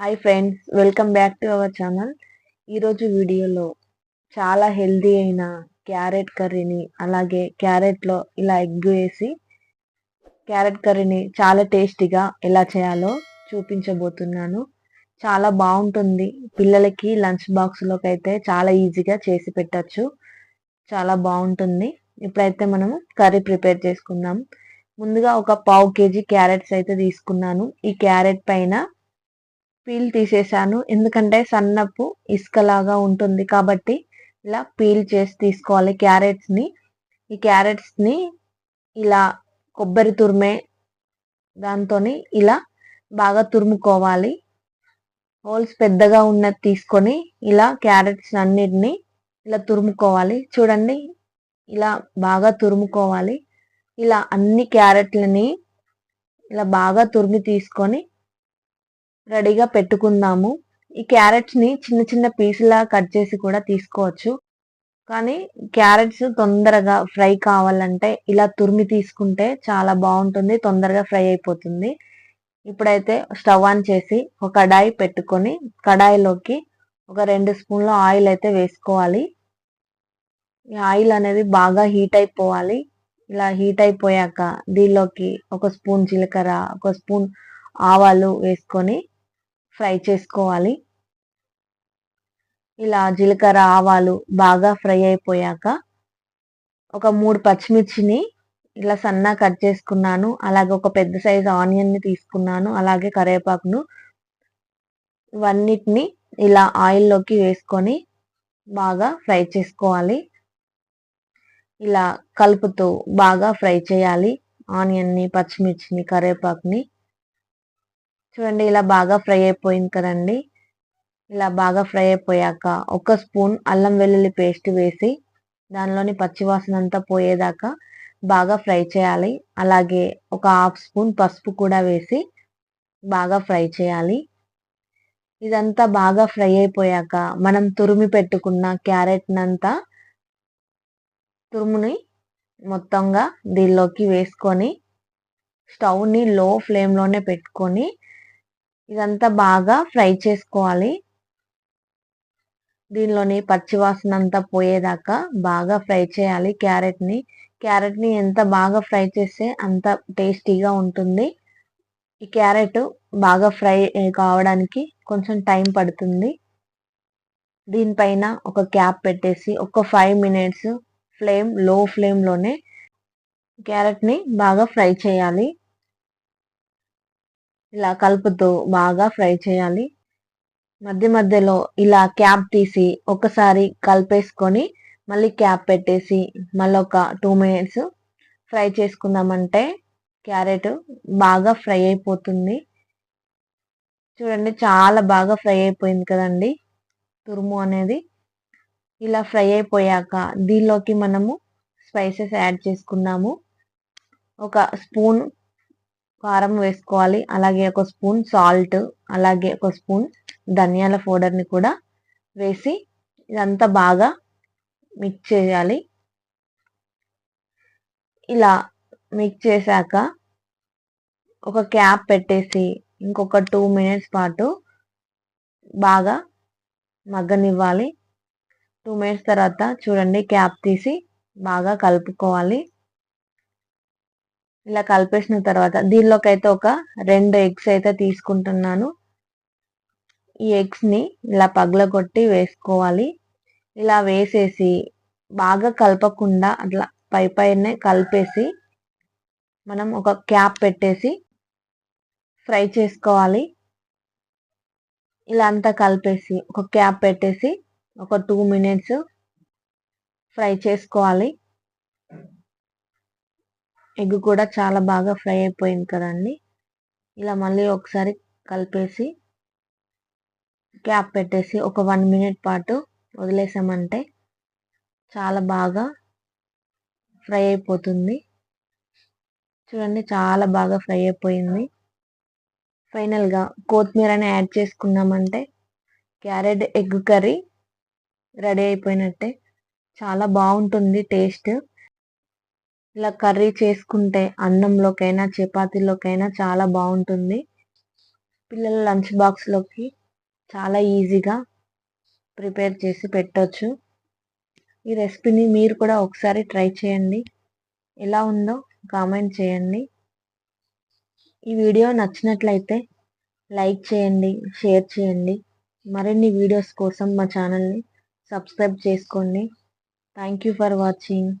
Hi friends welcome back to our channel ఈరోజు వీడియోలో చాలా హెల్దీ అయిన క్యారెట్ కర్రీని అలాగే క్యారెట్లో ఇలా ఎగ్ వేసి క్యారెట్ కర్రీని చాలా టేస్టీగా ఎలా చేయాలో చూపించబోతున్నాను. చాలా బాగుంటుంది. పిల్లలకి లంచ్ బాక్స్లోకి అయితే చాలా ఈజీగా చేసి పెట్టచ్చు. చాలా బాగుంటుంది. ఇప్పుడైతే మనము కర్రీ ప్రిపేర్ చేసుకుందాం. ముందుగా ఒక పావు కేజీ క్యారెట్స్ అయితే తీసుకున్నాను. ఈ క్యారెట్ పైన పీల్ తీసేసాను. ఎందుకంటే సన్నపు ఇసుకలాగా ఉంటుంది కాబట్టి ఇలా పీల్ చేసి తీసుకోవాలి క్యారెట్స్ని. ఈ క్యారెట్స్ని ఇలా కొబ్బరి తురిమే దాంతో ఇలా బాగా తురుముకోవాలి. హోల్స్ పెద్దగా ఉన్నది తీసుకొని ఇలా క్యారెట్స్ అన్నిటిని ఇలా తురుముకోవాలి. చూడండి ఇలా బాగా తురుముకోవాలి. ఇలా అన్ని క్యారెట్లని ఇలా బాగా తురిమి తీసుకొని రెడీగా పెట్టుకుందాము. ఈ క్యారెట్స్ని చిన్న చిన్న పీసులా కట్ చేసి కూడా తీసుకోవచ్చు. కానీ క్యారెట్స్ తొందరగా ఫ్రై కావాలంటే ఇలా తురిమి తీసుకుంటే చాలా బాగుంటుంది తొందరగా ఫ్రై అయిపోతుంది. ఇప్పుడైతే స్టవ్ ఆన్ చేసి ఒక కడాయి పెట్టుకొని కడాయిలోకి ఒక రెండు స్పూన్ల ఆయిల్ అయితే వేసుకోవాలి. ఈ ఆయిల్ అనేది బాగా హీట్ అయిపోవాలి. ఇలా హీట్ అయిపోయాక దీనిలోకి ఒక స్పూన్ జీలకర్ర ఒక స్పూన్ ఆవాలు వేసుకొని ఫ్రై చేసుకోవాలి. ఇలా జీలకర్ర ఆవాలు బాగా ఫ్రై అయిపోయాక ఒక మూడు పచ్చిమిర్చిని ఇలా సన్నా కట్ చేసుకున్నాను. అలాగే ఒక పెద్ద సైజు ఆనియన్ని తీసుకున్నాను. అలాగే కరివేపాకును ఇవన్నిటిని ఇలా ఆయిల్లోకి వేసుకొని బాగా ఫ్రై చేసుకోవాలి. ఇలా కలుపుతూ బాగా ఫ్రై చేయాలి. ఆనియన్ని పచ్చిమిర్చిని కరివేపాకుని చూడండి ఇలా బాగా ఫ్రై అయిపోయింది కదండి. ఇలా బాగా ఫ్రై అయిపోయాక ఒక స్పూన్ అల్లం వెల్లుల్లి పేస్ట్ వేసి దానిలోని పచ్చివాసన అంతా పోయేదాకా బాగా ఫ్రై చేయాలి. అలాగే ఒక హాఫ్ స్పూన్ పసుపు కూడా వేసి బాగా ఫ్రై చేయాలి. ఇదంతా బాగా ఫ్రై అయిపోయాక మనం తురిమి పెట్టుకున్న క్యారెట్నంతా తురుముని మొత్తంగా దీనిలోకి వేసుకొని స్టవ్ని లో ఫ్లేమ్లోనే పెట్టుకొని ఇదంతా బాగా ఫ్రై చేసుకోవాలి. దీనిలోని పచ్చివాసన అంతా పోయేదాకా బాగా ఫ్రై చేయాలి క్యారెట్ని. క్యారెట్ని ఎంత బాగా ఫ్రై చేస్తే అంత టేస్టీగా ఉంటుంది. ఈ క్యారెట్ బాగా ఫ్రై కావడానికి కొంచెం టైం పడుతుంది. దీనిపైన ఒక క్యాప్ పెట్టేసి ఒక ఫైవ్ మినిట్స్ ఫ్లేమ్లో ఫ్లేమ్లోనే క్యారెట్ని బాగా ఫ్రై చేయాలి. ఇలా కలుపుతూ బాగా ఫ్రై చేయాలి. మధ్య మధ్యలో ఇలా క్యాప్ తీసి ఒకసారి కలిపేసుకొని మళ్ళీ క్యాప్ పెట్టేసి మళ్ళీ ఒక టూ మినిట్స్ ఫ్రై చేసుకుందామంటే క్యారెట్ బాగా ఫ్రై అయిపోతుంది. చూడండి చాలా బాగా ఫ్రై అయిపోయింది కదండి తురుము అనేది. ఇలా ఫ్రై అయిపోయాక దీనిలోకి మనము స్పైసెస్ యాడ్ చేసుకున్నాము ఒక స్పూన్ కారం వేసుకోవాలి. అలాగే ఒక స్పూన్ సాల్ట్ అలాగే ఒక స్పూన్ ధనియాల పౌడర్ని కూడా వేసి ఇదంతా బాగా మిక్స్ చేయాలి. ఇలా మిక్స్ చేశాక ఒక క్యాప్ పెట్టేసి ఇంకొక టూ మినిట్స్ పాటు బాగా మగ్గనివ్వాలి. టూ మినిట్స్ తర్వాత చూడండి క్యాప్ తీసి బాగా కలుపుకోవాలి. ఇలా కలిపేసిన తర్వాత దీనిలోకి అయితే ఒక రెండు ఎగ్స్ అయితే తీసుకుంటున్నాను. ఈ ఎగ్స్ని ఇలా పగలగొట్టి వేసుకోవాలి. ఇలా వేసేసి బాగా కలపకుండా అట్లా పై పైనే కలిపేసి మనం ఒక క్యాప్ పెట్టేసి ఫ్రై చేసుకోవాలి. ఇలా అంతా కలిపేసి ఒక క్యాప్ పెట్టేసి ఒక టూ మినిట్స్ ఫ్రై చేసుకోవాలి. ఎగ్ కూడా చాలా బాగా ఫ్రై అయిపోయింది కదండి. ఇలా మళ్ళీ ఒకసారి కలిపేసి క్యాప్ పెట్టేసి ఒక వన్ మినిట్ పాటు వదిలేసామంటే చాలా బాగా ఫ్రై అయిపోతుంది. చూడండి చాలా బాగా ఫ్రై అయిపోయింది. ఫైనల్గా కొత్తిమీరని యాడ్ చేసుకున్నామంటే క్యారెట్ ఎగ్ కర్రీ రెడీ అయిపోయినట్టే. చాలా బాగుంటుంది టేస్ట్. ఇలా కర్రీ చేసుకుంటే అన్నంలోకైనా చపాతీలోకైనా చాలా బాగుంటుంది. పిల్లల లంచ్ బాక్స్లోకి చాలా ఈజీగా ప్రిపేర్ చేసి పెట్టవచ్చు ఈ రెసిపీని మీరు కూడా ఒకసారి ట్రై చేయండి. ఎలా ఉందో కామెంట్ చేయండి. ఈ వీడియో నచ్చినట్లయితే లైక్ చేయండి షేర్ చేయండి. మరిన్ని వీడియోస్ కోసం మా ఛానల్ని సబ్స్క్రైబ్ చేసుకోండి. Thank you for watching.